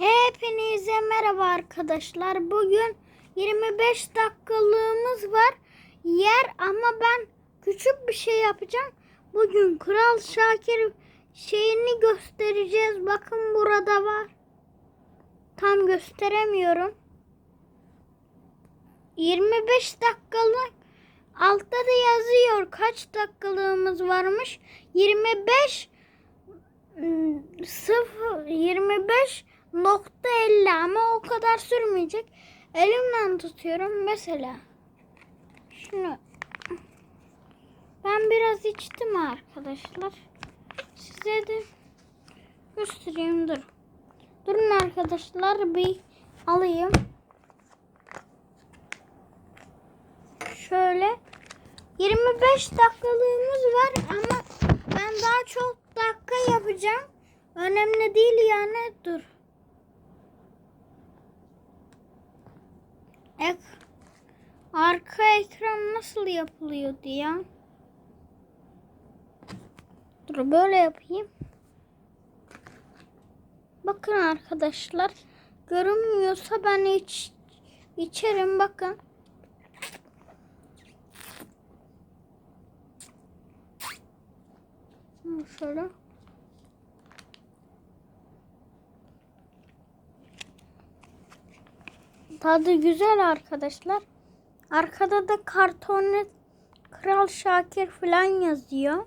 Hepinize merhaba arkadaşlar. Bugün 25 dakikalığımız var. Yer ama ben küçük bir şey yapacağım. Bugün Kral Şakir şeyini göstereceğiz. Bakın burada var. Tam gösteremiyorum. 25 dakikalık altta da yazıyor kaç dakikalığımız varmış. 25 0 25 nokta 50 ama o kadar sürmeyecek. Elimden tutuyorum mesela. Şunu ben biraz içtim arkadaşlar. Size de göstereyim dur. Durun arkadaşlar bir alayım. Şöyle 25 dakikalığımız var ama ben daha çok dakika yapacağım. Önemli değil yani. Dur. Ek Arka ekran nasıl yapılıyordu ya? Dur böyle yapayım. Bakın arkadaşlar. Görünmüyorsa ben iç, içerim bakın. Şöyle. Tadı güzel arkadaşlar. Arkada da kartonlu Kral Şakir falan yazıyor.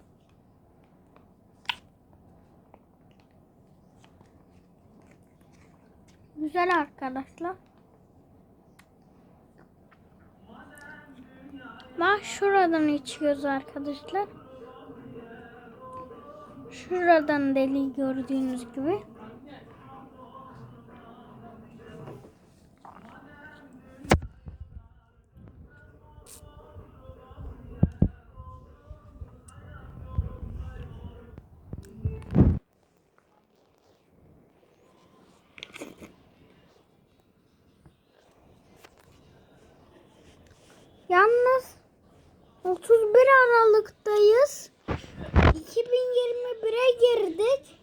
Güzel arkadaşlar. Bak şuradan içiyoruz arkadaşlar. Şuradan deli gördüğünüz gibi. 31 Aralık'tayız. 2021'e girdik.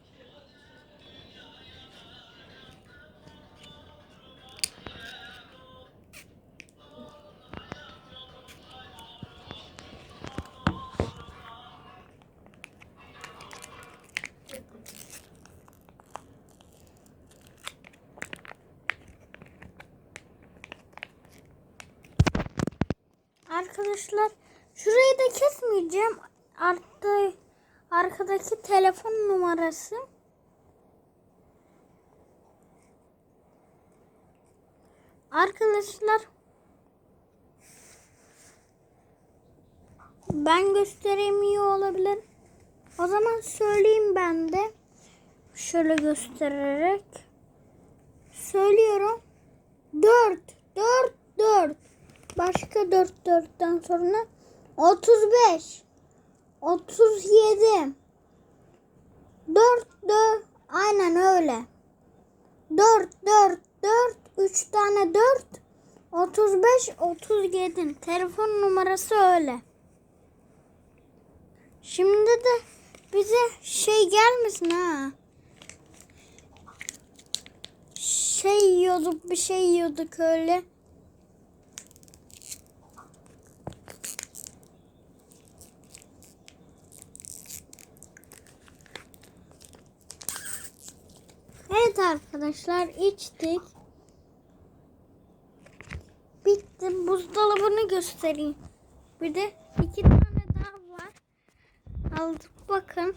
Arkadaşlar şurayı da kesmeyeceğim. Artta arkadaki telefon numarası. Arkadaşlar ben gösteremiyor olabilir. O zaman söyleyeyim ben de. Şöyle göstererek. Söylüyorum. 4 4 4 Başka 4 4'ten sonra 35 37 4 4 aynen öyle. 4 4 4 3 tane 4 35 37 telefon numarası öyle. Şimdi de bize şey gelmesin ha. Şey yiyorduk bir şey yiyorduk öyle. Evet arkadaşlar içtik. Bitti. Buzdolabını göstereyim. Bir de iki tane daha var. Aldık bakın.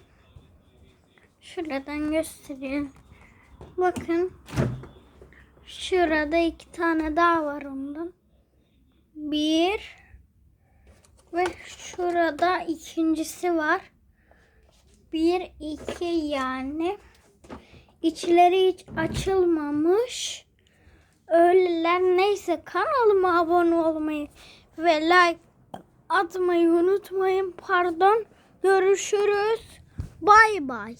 Şuradan göstereyim. Bakın. Şurada iki tane daha var ondan. Bir. Ve şurada ikincisi var. Bir, iki yani. İçleri hiç açılmamış. Öyleler neyse kanalıma abone olmayı ve like atmayı unutmayın. Pardon. Görüşürüz. Bay bay.